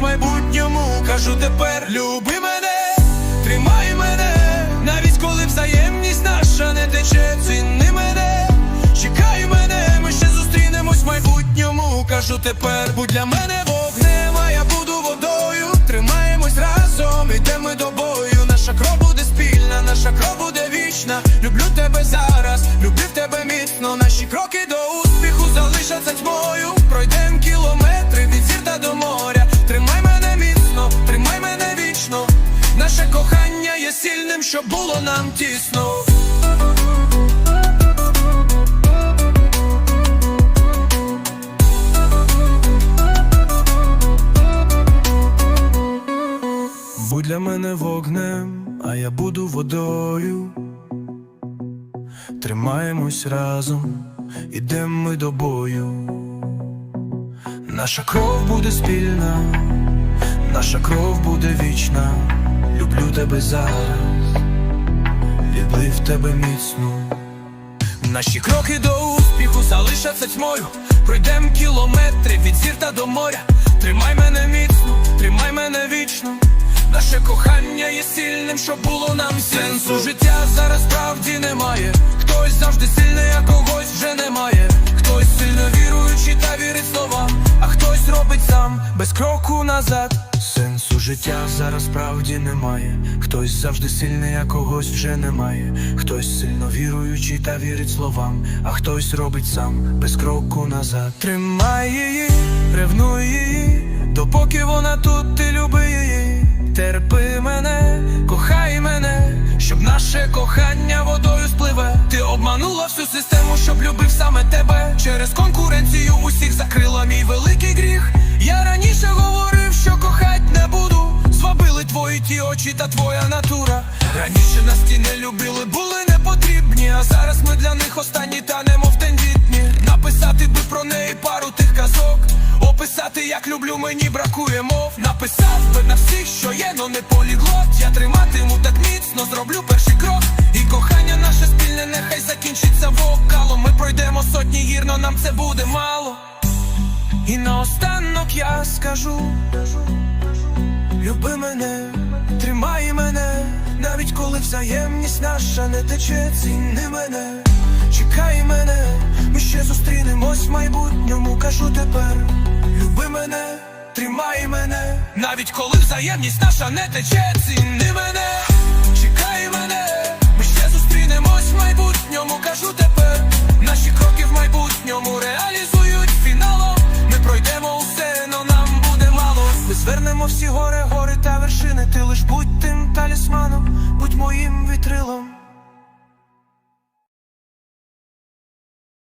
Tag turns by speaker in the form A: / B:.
A: зустрінемось майбутньому. Кажу тепер, люби мене, тримай мене, навіть коли взаємність наша не тече, ціни мене, чекай мене, ми ще зустрінемось в майбутньому. Кажу тепер, будь для мене вогнем, а я буду водою. Тримаємось разом, ідемо ми до бою. Наша кров буде спільна, наша кров буде вічна. Люблю тебе зараз, люблю тебе Наше кохання є сильним, щоб було нам тісно. Будь для мене вогнем, а я буду водою. Тримаємось разом, ідем ми до бою. Наша кров буде спільна, наша кров буде вічна. Люблю тебе зараз, відлив тебе міцно. Наші кроки до успіху залишаться тьмою. Пройдем кілометри від зірта до моря. Тримай мене міцно, тримай мене вічно. Наше кохання є сильним, щоб було нам сенсу. Життя зараз справді немає. Хтось завжди сильний, а когось вже немає. Хтось сильно віруючий та вірить словам, а хтось робить сам без кроку назад. Сенсу життя зараз справді немає. Хтось завжди сильний, а когось вже немає. Хтось сильно віруючий та вірить словам, а хтось робить сам без кроку назад. Тримай її, ревнуй її, допоки вона тут, ти люби її. Терпи мене, кохай мене, щоб наше кохання водою спливе. Ти обманула всю систему, щоб любив саме тебе. Через конкуренцію усіх закрила мій великий Раніше нас ті не любили, були не потрібні. А зараз ми для них останні та немов тендітні. Написати би про неї пару тих казок. Описати, як люблю, мені бракує мов. Написав би на всіх, що є, но не поліглот. Я триматиму так міцно, зроблю перший крок. І кохання наше спільне, нехай закінчиться вокалом. Ми пройдемо сотні гір, но нам це буде мало. І наостанок я скажу Люби мене, тримай мене, навіть коли взаємність наша не тече, ціни мене, чекай мене, ми ще зустрінемось в майбутньому, кажу тепер, люби мене, тримай мене, навіть коли взаємність наша не тече, ціни мене, чекай мене, ми ще зустрінемось в майбутньому, кажу тепер, наші кроки в майбутньому реалізують фіналом. Ми пройдемо усе, но нам буде мало, ми звернемо всі гори.